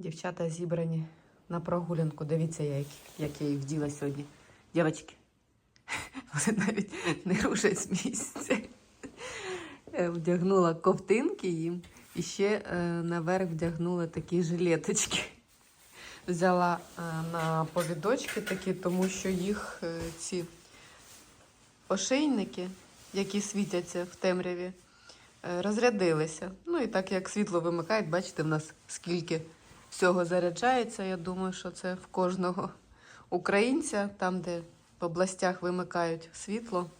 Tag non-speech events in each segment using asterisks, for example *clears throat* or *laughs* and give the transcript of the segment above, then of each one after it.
Дівчата зібрані на прогулянку. Дивіться, як, як я їх вділа сьогодні. Дівчатки, *laughs* вони навіть не рушать з місця. Е, Вдягнула ковтинки їм і ще е, наверх вдягнула такі жилеточки. Взяла е, на повідочки такі, тому що їх е, ці ошейники, які світяться в темряві, е, розрядилися. Ну і так як світло вимикають, бачите, в нас скільки всього заряджається. Я думаю, що це в кожного українця, там, де в областях вимикають світло,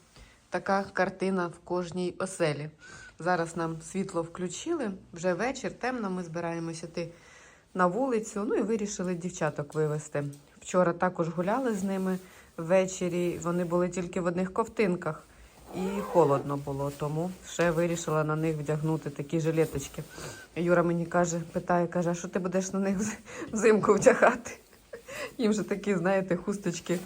така картина в кожній оселі. Зараз нам світло включили, вже вечір, темно, ми збираємося йти на вулицю. Ну і вирішили дівчаток вивезти. Вчора також гуляли з ними ввечері. Вони були тільки в одних ковтинках. І холодно було, тому ще вирішила на них вдягнути такі жилеточки. Юра мені каже, питає, каже, а що ти будеш на них взимку вдягати? Їм же такі, знаєте, хусточки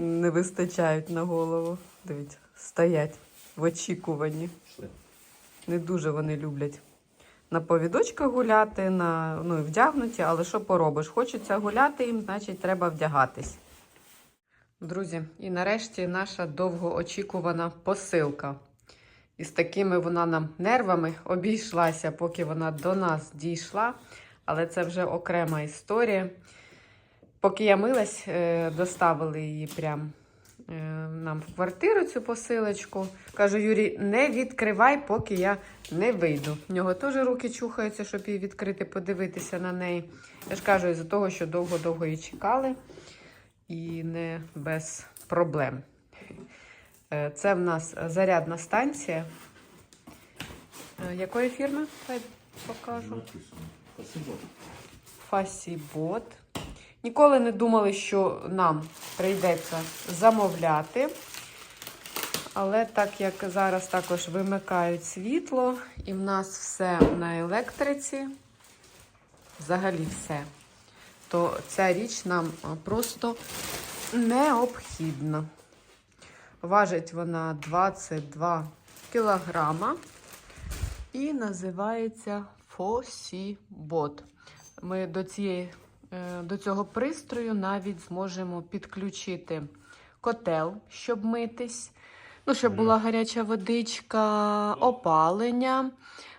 не вистачають на голову. Дивіться, стоять в очікуванні. Не дуже вони люблять на повідочках гуляти, на, ну, і вдягнуті, але що поробиш? Хочеться гуляти їм, значить, треба вдягатись. Друзі, і нарешті наша довгоочікувана посилка. І з такими вона нам нервами обійшлася, поки вона до нас дійшла. Але це вже окрема історія. Поки я милась, е, доставили її прям е, нам в квартиру цю посилочку. Кажу, Юрій, не відкривай, поки я не вийду. В нього теж руки чухаються, щоб її відкрити, подивитися на неї. Я ж кажу, із-за того, що довго-довго її чекали і не без проблем. Е, Це в нас зарядна станція. Е, Якої фірми? Хай покажу. Фасібот. Ніколи не думали, що нам прийдеться замовляти. Але так як зараз також вимикають світло, і в нас все на електриці, взагалі все, то ця річ нам просто необхідна. Важить вона 22 кілограма і називається Фосібот. Ми до, цієї, е, до цього пристрою навіть зможемо підключити котел, щоб митись. Ну, щоб була гаряча водичка, опалення.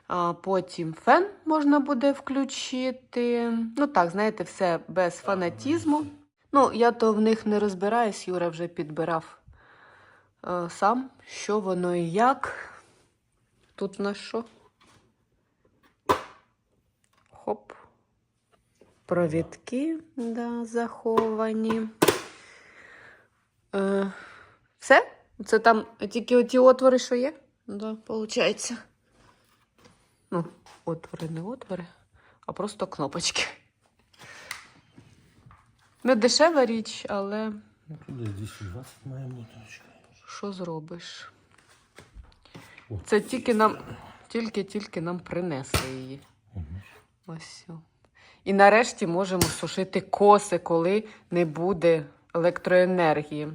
А потім фен можна буде включити. Ну так, знаєте, все без фанатізму. Ну, я то в них не розбираюсь, Юра вже підбирав е, сам, що воно і як. Тут на що? Хоп. Провідки да, заховані. Е, все? Це там тільки оті отвори, що є? Да, виходить. Ну, отвори, не отвори, а просто кнопочки. Не дешева річ, але Ну, десь 220 має бути. що зробиш? О. Це тільки нам, тільки-тільки нам принесли її. Мгм. Ось. все. І нарешті можемо сушити коси, коли не буде електроенергії.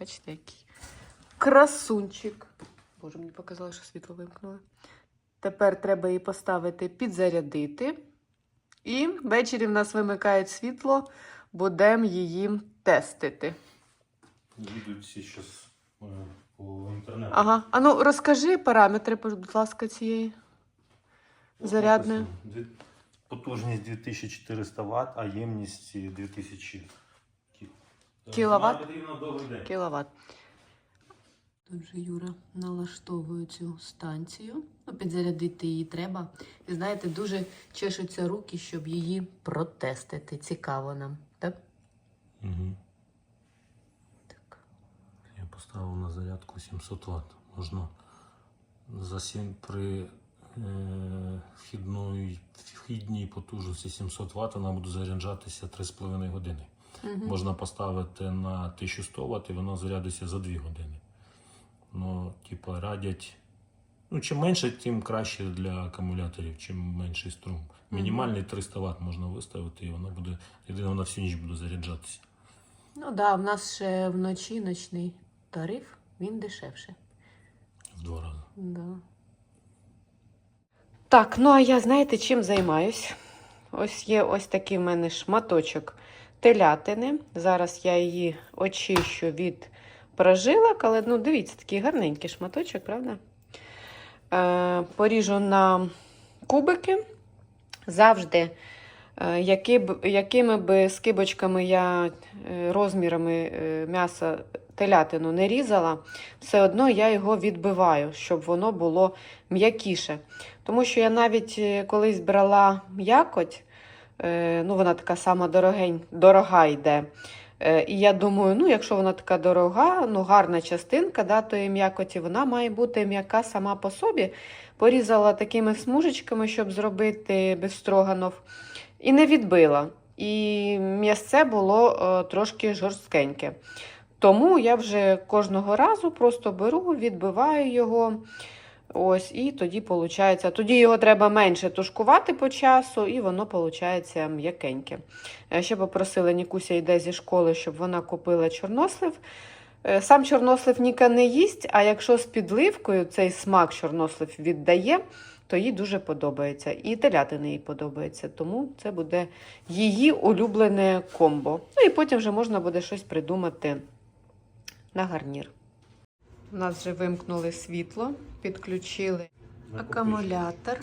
Бачите, який красунчик. Боже, мені показали, що світло вимкнули. Тепер треба її поставити підзарядити. І ввечері в нас вимикають світло, будемо її тестити. Відео всі зараз по інтернету. Ага. А ну розкажи параметри, будь ласка, цієї. дві- Потужність 2400 Вт, а ємність 2000 кі- Кіловат? Вона потрібна довгий день. кіловат. Тут же Юра налаштовує цю станцію. Ну, підзарядити її треба. І знаєте, дуже чешуться руки, щоб її протестити. Цікаво нам, так? Мгм. Так. Я поставив на зарядку 700 Вт. Можна за 7 при е, вхідної, вхідній потужності 700 Вт вона буде заряджатися 3,5 години. Угу. Можна поставити на 1100 Вт і воно зарядиться за 2 години. Ну, типа, радять. Ну, чим менше, тим краще для акумуляторів, чим менший струм. Мінімальний 300 Вт можна виставити, і вона буде, єдине, вона всю ніч буде заряджатися. Ну так, да, в нас ще вночі ночний тариф, він дешевше. В два рази. Да. Так, ну а я знаєте, чим займаюсь? ось є ось такий в мене шматочок телятини. Зараз я її очищу від прожилок, але ну, дивіться, такий гарненький шматочок, правда? Е, поріжу на кубики. Завжди, е, які б, якими би скибочками я е, розмірами е, м'яса телятину не різала, все одно я його відбиваю, щоб воно було м'якіше. Тому що я навіть колись брала м'якоть, ну вона така сама дорогень, дорога йде. Е, І я думаю, ну якщо вона така дорога, ну гарна частинка да, тої м'якоті, вона має бути м'яка сама по собі. Порізала такими смужечками, щоб зробити бифстроганов, і не відбила. І м'ясце було е, трошки жорсткеньке. Тому я вже кожного разу просто беру, відбиваю його. Ось, і тоді получається. Тоді його треба менше тушкувати по часу, і воно виходить м'якеньке. Е, Ще попросила Нікуся йде зі школи, щоб вона купила чорнослив. Е, Сам чорнослив Ніка не їсть, а якщо з підливкою цей смак чорнослив віддає, то їй дуже подобається. І телятина їй подобається. Тому це буде її улюблене комбо. Ну і потім вже можна буде щось придумати на гарнір. У нас вже вимкнули світло, підключили акумулятор,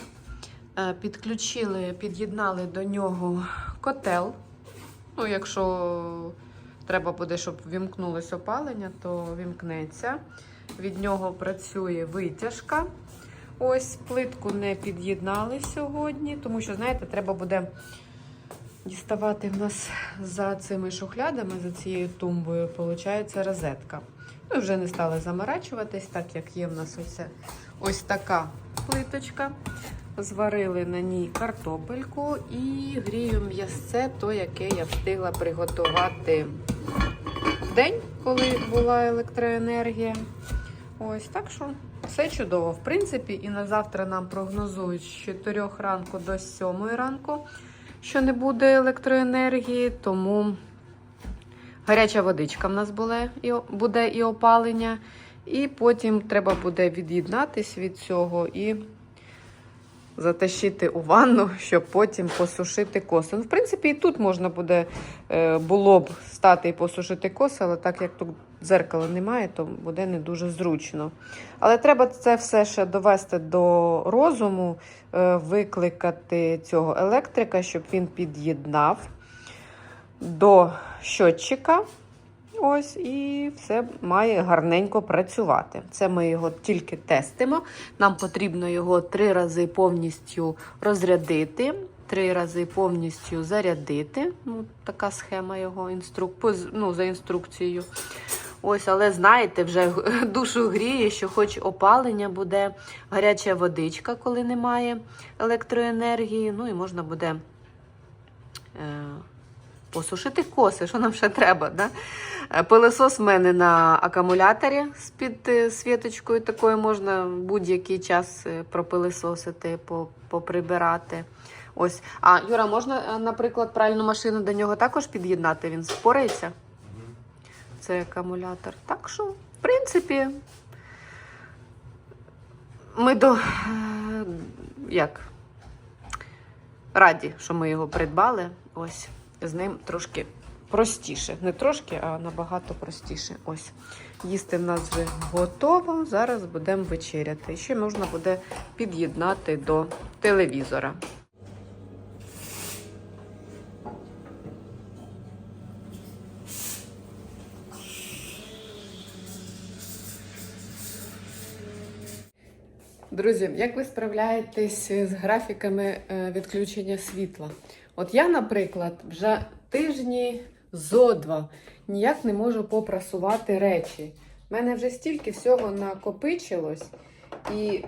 е, підключили, під'єднали до нього котел. Ну, якщо треба буде, щоб вімкнулось опалення, то вімкнеться. Від нього працює витяжка. Ось плитку не під'єднали сьогодні, тому що, знаєте, треба буде діставати в нас за цими шухлядами, за цією тумбою, виходить розетка. Ми вже не стали заморачуватись, так як є в нас ось, ось така плиточка. Зварили на ній картопельку і грію м'ясце, то яке я встигла приготувати в день, коли була електроенергія. Ось так що все чудово. В принципі, і на завтра нам прогнозують з 4 ранку до 7 ранку, що не буде електроенергії, тому гаряча водичка в нас буде і, буде і опалення. І потім треба буде від'єднатись від цього і затащити у ванну, щоб потім посушити коси. Ну, в принципі, і тут можна буде е, було б стати і посушити коси, але так як тут дзеркала немає, то буде не дуже зручно. Але треба це все ще довести до розуму, е, викликати цього електрика, щоб він під'єднав до щотчика. Ось, і все має гарненько працювати. Це ми його тільки тестимо. Нам потрібно його три рази повністю розрядити, три рази повністю зарядити. Ну, така схема його інструк... ну, за інструкцією. Ось, але знаєте, вже *laughs* душу гріє, що хоч опалення буде, гаряча водичка, коли немає електроенергії. Ну і можна буде. Е- Посушити коси, що нам ще треба, да? Е, Пилосос в мене на акумуляторі з під е, світочкою такою можна будь-який час е, пропилисосити, по- поприбирати. Ось. А, Юра, можна, наприклад, пральну машину до нього також під'єднати? Він спорається? Це акумулятор. Так що, в принципі, ми до. Як? Раді, що ми його придбали. Ось з ним трошки простіше. Не трошки, а набагато простіше. Ось. Їсти в нас вже готово. Зараз будемо вечеряти. Ще можна буде під'єднати до телевізора. Друзі, як ви справляєтесь з графіками е, відключення світла? От я, наприклад, вже тижні зо два ніяк не можу попрасувати речі. У мене вже стільки всього накопичилось. І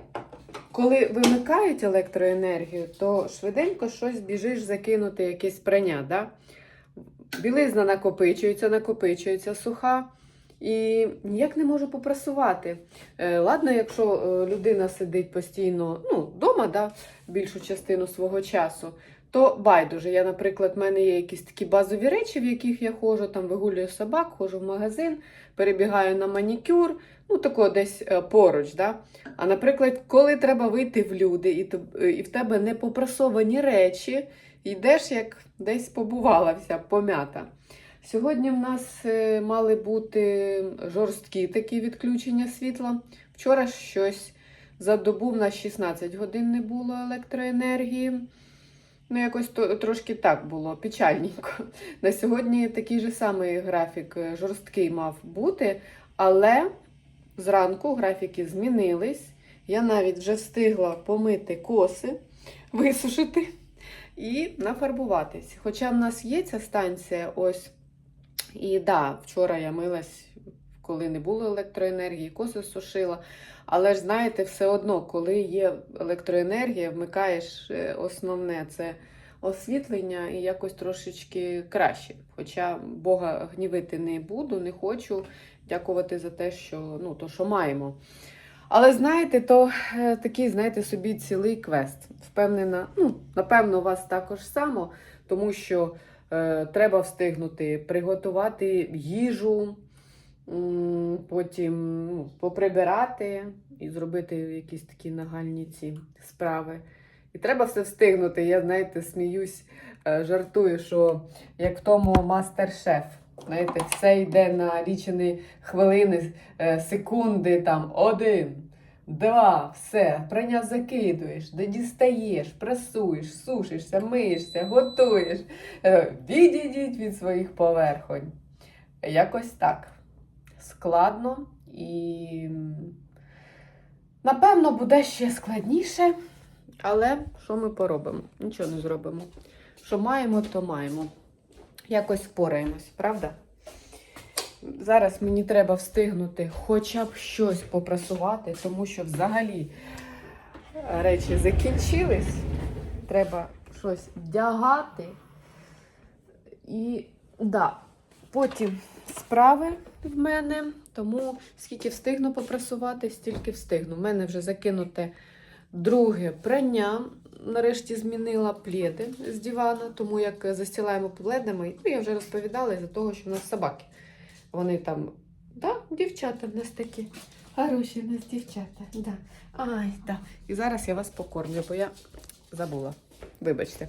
коли вимикають електроенергію, то швиденько щось біжиш закинути, якесь прання. Да? Білизна накопичується, накопичується суха. І ніяк не можу попрасувати. Е, ладно, якщо е, людина сидить постійно ну, вдома, да, більшу частину свого часу, то байдуже. Я, наприклад, в мене є якісь такі базові речі, в яких я ходжу, там вигулюю собак, ходжу в магазин, перебігаю на манікюр, ну тако десь е, поруч. Да? А наприклад, коли треба вийти в люди, і, е, в тебе не попрасовані речі, йдеш, як десь побувала вся пом'ята. Сьогодні в нас е, мали бути жорсткі такі відключення світла. Вчора щось за добу в нас 16 годин не було електроенергії. Ну, якось то, трошки так було, печальненько. На сьогодні такий же самий графік е, жорсткий мав бути, але зранку графіки змінились. Я навіть вже встигла помити коси, *laughs* висушити і нафарбуватись. Хоча в нас є ця станція, ось. І да, вчора я милась, коли не було електроенергії, коси сушила. Але ж знаєте, все одно, коли є електроенергія, вмикаєш е, основне це освітлення і якось трошечки краще. Хоча Бога гнівити не буду, не хочу дякувати за те, що ну, то, що маємо. Але знаєте, то е, такий, знаєте, собі цілий квест. Впевнена, ну, напевно, у вас також само, тому що е, треба встигнути приготувати їжу, потім ну, поприбирати і зробити якісь такі нагальні ці справи. І треба все встигнути. Я, знаєте, сміюсь, е, жартую, що як в тому мастер-шеф. Знаєте, все йде на лічені хвилини, е, секунди, там один, два, все, прийняв, закидуєш, дістаєш, прасуєш, сушишся, миєшся, готуєш. Е, Відійдіть від своїх поверхонь. Якось так. Складно і напевно буде ще складніше, але що ми поробимо? Нічого не зробимо. Що маємо, то маємо. Якось впораємось, правда? Зараз мені треба встигнути хоча б щось попрасувати, тому що взагалі е, речі закінчились. Треба щось вдягати. І да, потім справи в мене, тому скільки встигну попрасувати, стільки встигну. У мене вже закинуте друге прання. Нарешті змінила пледи з дивана, тому як застілаємо пледами, ну я вже розповідала із-за того, що в нас собаки. Вони там, да, дівчата в нас такі. Хороші в нас дівчата. Да. Ай, да. І зараз я вас покормлю, бо я забула. Вибачте.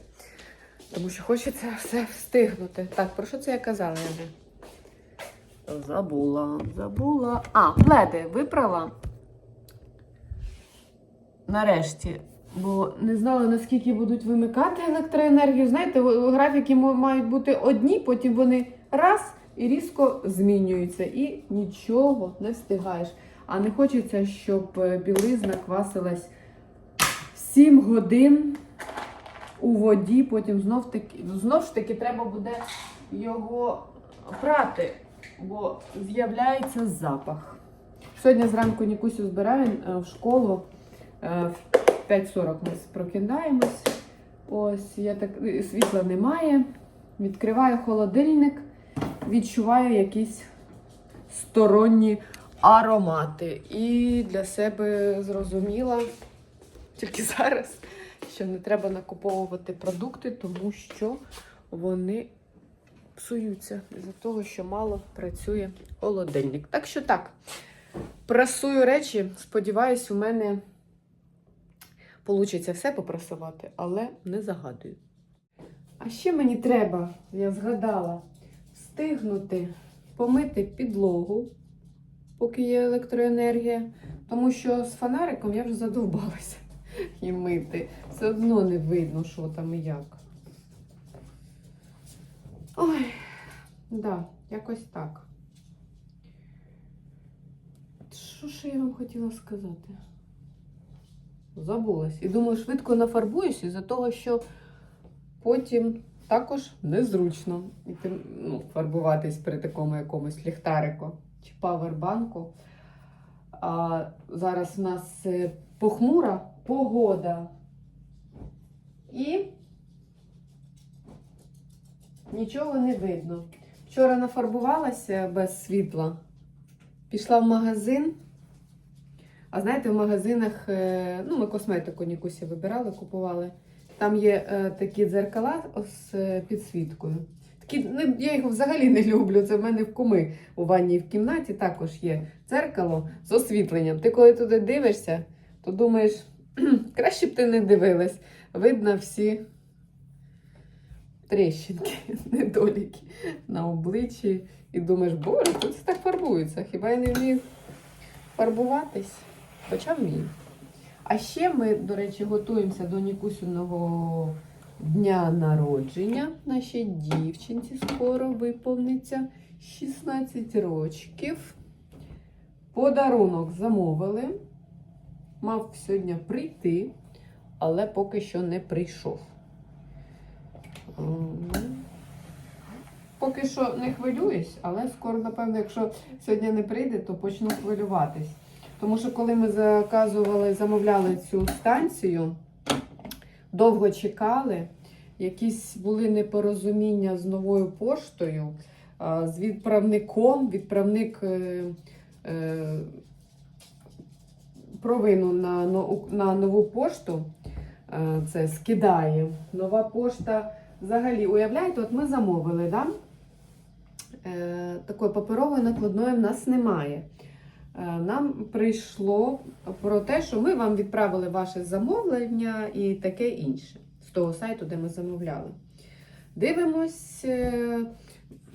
Тому що хочеться все встигнути. Так, про що це я казала? Я вже? Забула, забула. А, пледи випрала. Нарешті. Бо не знала, наскільки будуть вимикати електроенергію. Знаєте, графіки мають бути одні, потім вони раз і різко змінюються. І нічого не встигаєш. А не хочеться, щоб е, білизна квасилась 7 годин у воді, потім знов таки, знов ж таки треба буде його прати, бо з'являється запах. Сьогодні зранку Нікусю збираю е, в школу. Е, В 5.40 ми прокидаємось. Ось, я так, е, світла немає. Відкриваю холодильник, відчуваю якісь сторонні аромати. І для себе зрозуміла тільки зараз, що не треба накуповувати продукти, тому що вони псуються з-за того, що мало працює холодильник. Так що так, прасую речі, сподіваюсь, у мене вийде все попрасувати, але не загадую. А ще мені треба, я згадала, встигнути помити підлогу, поки є електроенергія, тому що з фонариком я вже задовбалася і мити. Все одно не видно, що там і як. Ой, да, якось так. Що ж я вам хотіла сказати? Забулась. І думаю, швидко нафарбуюсь із-за того, що потім також незручно і ну, фарбуватись при такому якомусь ліхтарику чи павербанку. А зараз у нас е, похмура погода. І нічого не видно. Вчора нафарбувалася без світла. Пішла в магазин. А знаєте, в магазинах, е, ну, ми косметику Нікусі вибирали, купували. Там є е, такі дзеркала з е, підсвіткою. Такі, ну, я їх взагалі не люблю. Це в мене в куми у ванній в кімнаті також є дзеркало з освітленням. Ти коли туди дивишся, то думаєш, *clears throat* краще б ти не дивилась. Видно всі тріщинки, *laughs* недоліки на обличчі. І думаєш, боже, тут це так фарбується. Хіба я не вмію фарбуватись? Хоча вмію. А ще ми, до речі, готуємося до Нікусіного дня народження. Нашій дівчинці скоро виповниться 16 років. Подарунок замовили. Мав сьогодні прийти, але поки що не прийшов. Поки що не хвилююсь, але скоро, напевно, якщо сьогодні не прийде, то почну хвилюватись. Тому що коли ми заказували, замовляли цю станцію, довго чекали, якісь були непорозуміння з новою поштою, з відправником. Відправник е, е, провину на, на нову пошту е, це скидає. Нова пошта взагалі, уявляєте, от ми замовили, да? Е, такої паперової накладної в нас немає. Е, Нам прийшло про те, що ми вам відправили ваше замовлення і таке інше з того сайту, де ми замовляли. Дивимось е,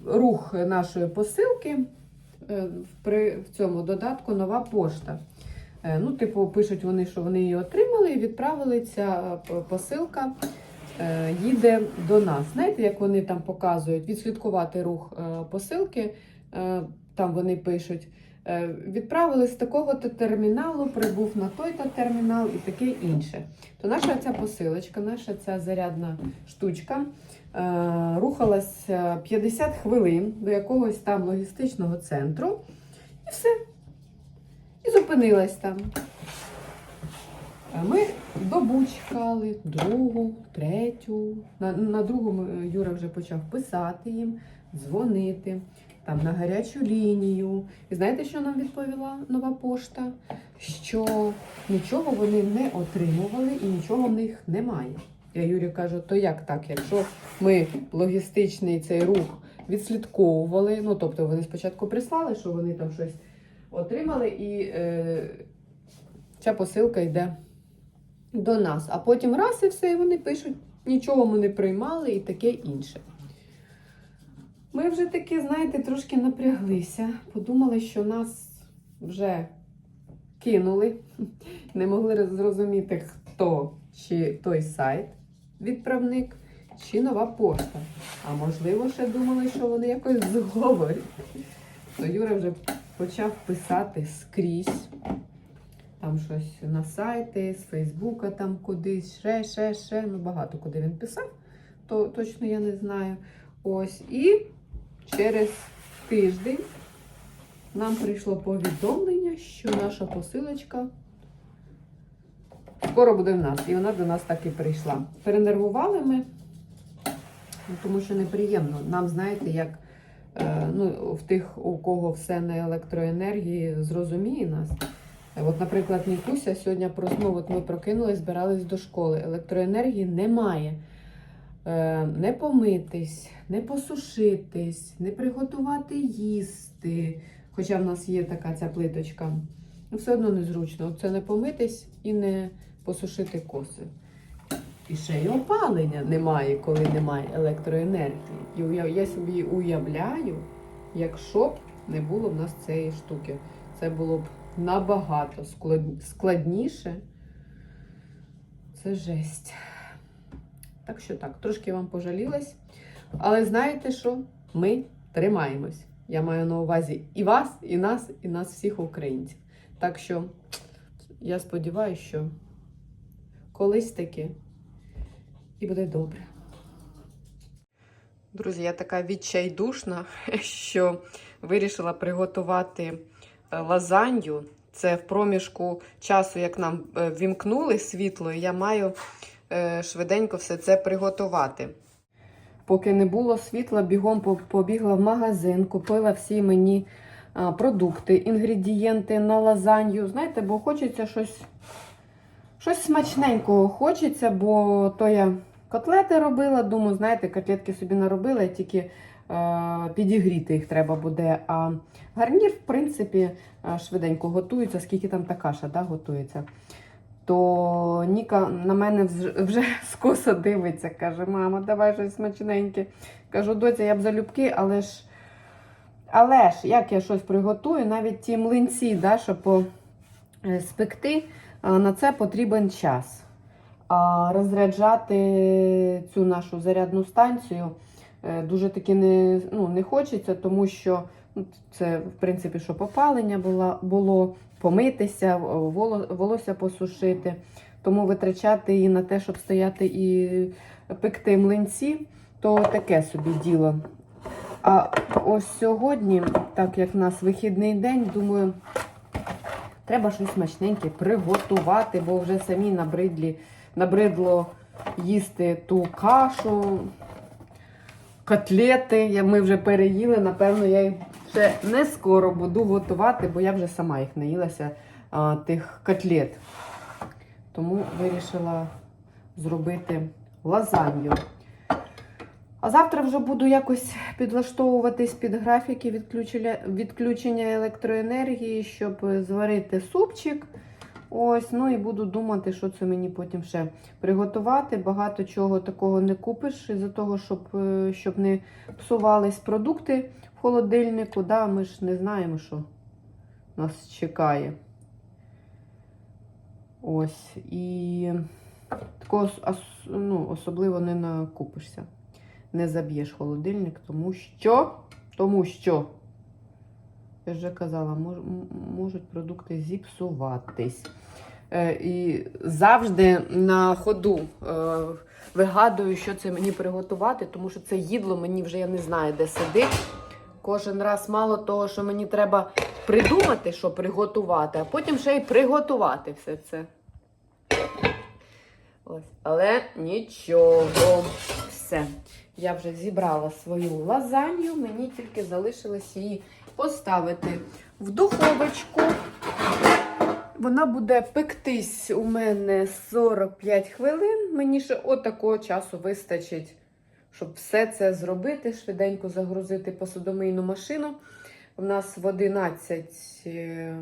рух нашої посилки в цьому додатку нова пошта. Е, Ну, типу, пишуть вони, що вони її отримали і відправили. Ця е, посилка е, їде до нас. Знаєте, як вони там показують, відслідкувати рух посилки, там вони пишуть. Відправили з такого-то терміналу, прибув на той-то термінал і таке інше. То наша ця посилочка, наша ця зарядна штучка рухалася 50 хвилин до якогось там логістичного центру, і все. Зупинилась там. Ми добу чекали, другу, третю. На, на другому е, Юра вже почав писати їм, дзвонити там на гарячу лінію. І знаєте, що нам відповіла нова пошта? Що нічого вони не отримували і нічого в них немає. Я Юрі кажу, то як так? Якщо ми логістичний цей рух відслідковували, ну тобто вони спочатку прислали, що вони там щось отримали, і е, ця посилка йде до нас. А потім раз і все, і вони пишуть, нічого ми не приймали і таке інше. Ми вже таки, знаєте, трошки напряглися, подумали, що нас вже кинули, не могли зрозуміти, хто чи той сайт, відправник, чи нова пошта. А можливо, ще думали, що вони якось зговорять. То Юра вже почав писати скрізь. Там щось на сайти, з Фейсбука, там кудись, ще, ще, ще. Ну, багато куди він писав, то точно я не знаю. Ось. І через тиждень нам прийшло повідомлення, що наша посилочка скоро буде в нас. І вона до нас так і прийшла. Перенервували ми, тому що неприємно. Нам, знаєте, як ну, в тих, у кого все на електроенергії, зрозуміє нас. Е, От, наприклад, Нікуся сьогодні проснула, от ми прокинулись, збирались до школи. Електроенергії немає. Е, Не помитись, не посушитись, не приготувати їсти. Хоча в нас є така ця плиточка. Ну, все одно незручно. Це не помитись і не посушити коси. І ще й опалення немає, коли немає електроенергії. І я собі уявляю, якщо б не було в нас цієї штуки. Це було б набагато складніше. Це жесть. Так що так, трошки вам пожалілась. Але знаєте що? Ми тримаємось. Я маю на увазі і вас, і нас, і нас всіх українців. Так що я сподіваюся, що колись таки і буде добре. Друзі, я така відчайдушна, *laughs* що вирішила приготувати е, лазанью. Це в проміжку часу, як нам е, вімкнули світло, і я маю е, швиденько все це приготувати. Поки не було світла, бігом побігла в магазин, купила всі мені продукти, інгредієнти на лазанью. Знаєте, бо хочеться щось, щось смачненького хочеться, бо то я котлети робила. Думаю, знаєте, котлетки собі наробила, тільки е, підігріти їх треба буде. А гарнір, в принципі, е, швиденько готується, скільки там та каша да, готується. то Ніка на мене вже *laughs* скоса дивиться, каже: мама, давай щось смачненьке. Кажу, доця, я б залюбки, але ж. Але ж, як я щось приготую, навіть ті млинці, да, щоб е, спекти, на це потрібен час. Розряджати цю нашу зарядну станцію е, дуже таки не, ну, не хочеться, тому що ну, це, в принципі, що попалення було, було помитися, волосся посушити. Тому витрачати її на те, щоб стояти і пекти млинці, то таке собі діло. А ось сьогодні, так як в нас вихідний день, думаю, треба щось смачненьке приготувати, бо вже самі набридлі, набридло їсти ту кашу, котлети. Ми вже переїли, напевно, я їх ще не скоро буду готувати, бо я вже сама їх наїлася, а, тих котлет. Тому вирішила зробити лазанью. А завтра вже буду якось підлаштовуватись під графіки відключення, електроенергії, щоб зварити супчик. Ось, ну і буду думати, що це мені потім ще приготувати. Багато чого такого не купиш, із-за того, щоб, е, щоб не псувались продукти в холодильнику. Да, ми ж не знаємо, що нас чекає. Ось. І такого ну, особливо не накупишся. Не заб'єш холодильник, тому що. Тому що. Я вже казала, мож, можуть продукти зіпсуватись. Е, і завжди на ходу е, вигадую, що це мені приготувати, тому що це їдло мені вже я не знаю, де сидить. Кожен раз мало того, що мені треба придумати, що приготувати, а потім ще й приготувати все це. Ось. Але нічого. Все. Я вже зібрала свою лазанью, мені тільки залишилось її поставити в духовочку. Вона буде пектись у мене 45 хвилин. Мені ще отакого часу вистачить, щоб все це зробити, швиденько загрузити посудомийну машину. У нас в 11 е,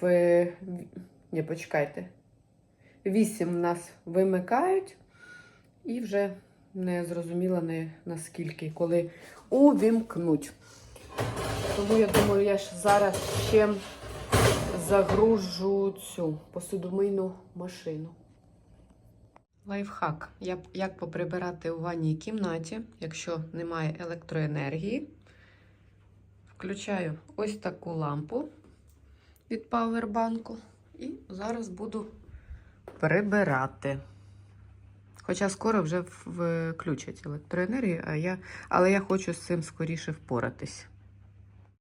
в. Ні, почекайте. 8 нас вимикають, і вже не зрозуміла не наскільки, коли увімкнуть. Тому я думаю, я ж зараз ще загружу цю посудомийну машину. Лайфхак. Як, поприбирати у ванній кімнаті, якщо немає електроенергії. Включаю ось таку лампу від павербанку. І зараз буду прибирати. Хоча скоро вже включать електроенергію, а я, але я хочу з цим скоріше впоратись.